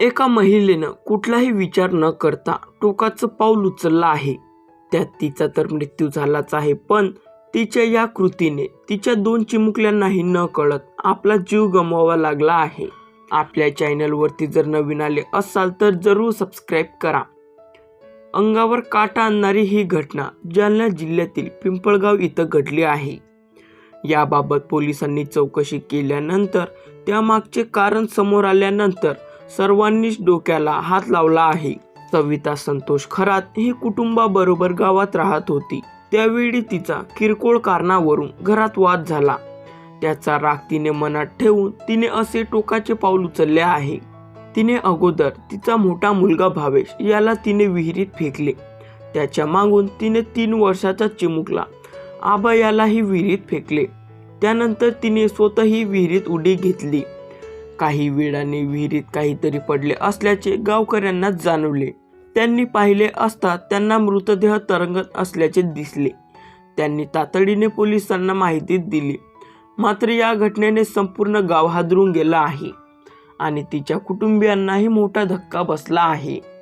एका महिलेनं कुठलाही विचार न करता टोकाचं पाऊल उचललं आहे. त्यात तिचा तर मृत्यू झालाच आहे पण तिच्या या कृतीने तिच्या दोन चिमुकल्यांनाही न कळत आपला जीव गमवावा लागला आहे. आपल्या चॅनलवरती जर नवीन आले असाल तर जरूर सबस्क्राईब करा. अंगावर काटा आणणारी ही घटना जालना जिल्ह्यातील पिंपळगाव इथं घडली आहे. याबाबत पोलिसांनी चौकशी केल्यानंतर त्यामागचे कारण समोर आल्यानंतर सर्वांनीच डोक्याला हात लावला आहे. सविता संतोष खरात ही कुटुंबाबरोबर गावात राहत होती. त्यावेळी तिचा किरकोळ कारणावरून घरात वाद झाला. त्याचा राग तिने मनात ठेवून तिने असे टोकाचे पाऊल उचलले आहे. तिने अगोदर तिचा मोठा मुलगा भावेश याला तिने विहिरीत फेकले. त्याच्या मागून तिने तीन वर्षाचा चिमुकला आबा यालाही विहिरीत फेकले. त्यानंतर तिने स्वतःही विहिरीत उडी घेतली. काही वेळाने विहिरीत काहीतरी पडले असल्याचे गावकऱ्यांना जाणवले. त्यांनी पाहिले असता त्यांना मृतदेह तरंगत असल्याचे दिसले. त्यांनी तातडीने पोलिसांना माहिती दिली. मात्र या घटनेने संपूर्ण गाव हादरून गेला आहे. आणि तिच्या कुटुंबियांनाही मोठा धक्का बसला आहे.